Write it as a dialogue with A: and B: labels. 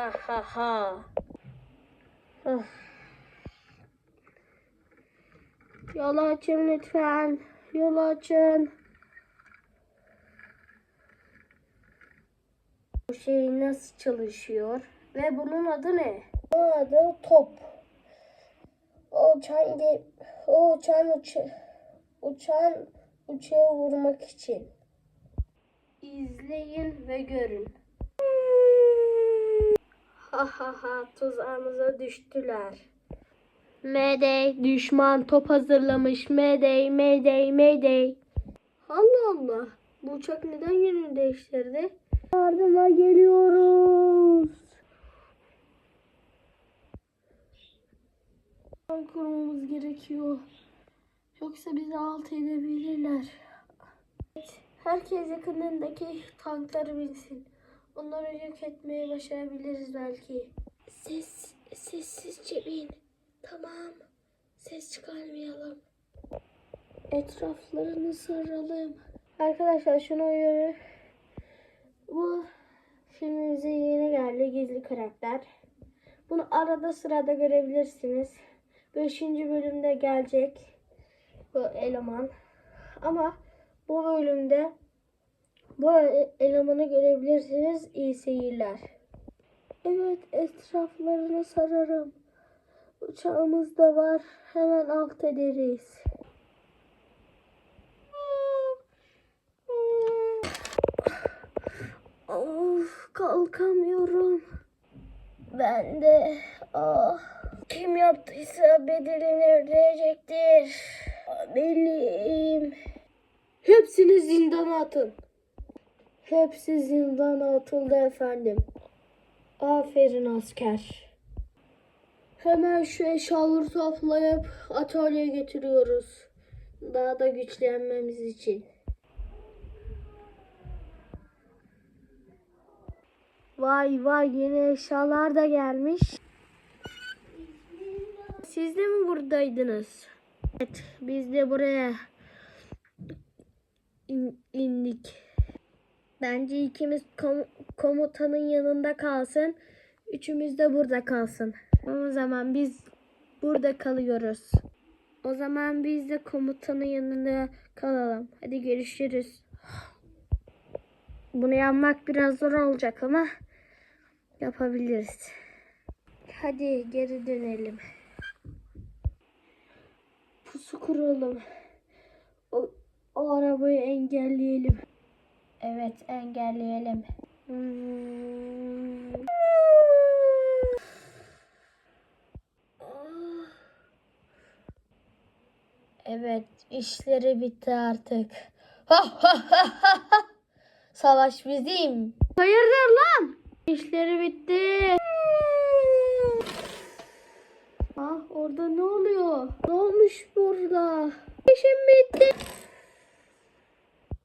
A: Ha ha ha. Yolu açın lütfen. Yolu açın. Bu şey nasıl çalışıyor? Ve bunun adı ne? Bunun adı top. O uçan o uçan uç uçan uçağı vurmak için. İzleyin ve görün. Ha ha ha tuzağımıza düştüler. Mayday düşman top hazırlamış. Mayday mayday mayday. Allah Allah. Bu uçak neden yönünü değiştirdi? Yardıma geliyoruz. Kan kurmamız gerekiyor. Yoksa bizi alt edebilirler. Herkes yakınındaki tankları binsin. Onları yok etmeye başarabiliriz belki. Ses, sessizce bin. Tamam. Ses çıkarmayalım. Etraflarını saralım. Arkadaşlar şunu uyarı. Bu filmimize yeni geldi gizli karakter. Bunu arada sırada görebilirsiniz. Beşinci bölümde gelecek bu eleman. Ama bu bölümde bu elemanı görebilirsiniz. İyi seyirler. Evet etraflarını sararım. Uçağımız da var. Hemen alt ederiz. Of kalkamıyorum. Ben de ah. Kim yaptıysa bedelini ödeyecektir. Benim. Hepsini zindana atın. Hepsi zindana atıldı efendim. Aferin asker. Hemen şu eşyaları toplayıp atölyeye getiriyoruz. Daha da güçlenmemiz için. Vay vay yeni eşyalar da gelmiş. Siz de mi buradaydınız? Evet biz de buraya in- indik. Bence ikimiz kom- komutanın yanında kalsın. Üçümüz de burada kalsın. O zaman biz burada kalıyoruz. O zaman biz de komutanın yanında kalalım. Hadi görüşürüz. Bunu yapmak biraz zor olacak ama yapabiliriz. Hadi geri dönelim. Pusu kuralım. O, o arabayı engelleyelim. Evet engelleyelim. Evet işleri bitti artık. Savaş bizim. Hayırdır lan? İşleri bitti. Ah orada ne oluyor? Ne olmuş burada? İşim bitti.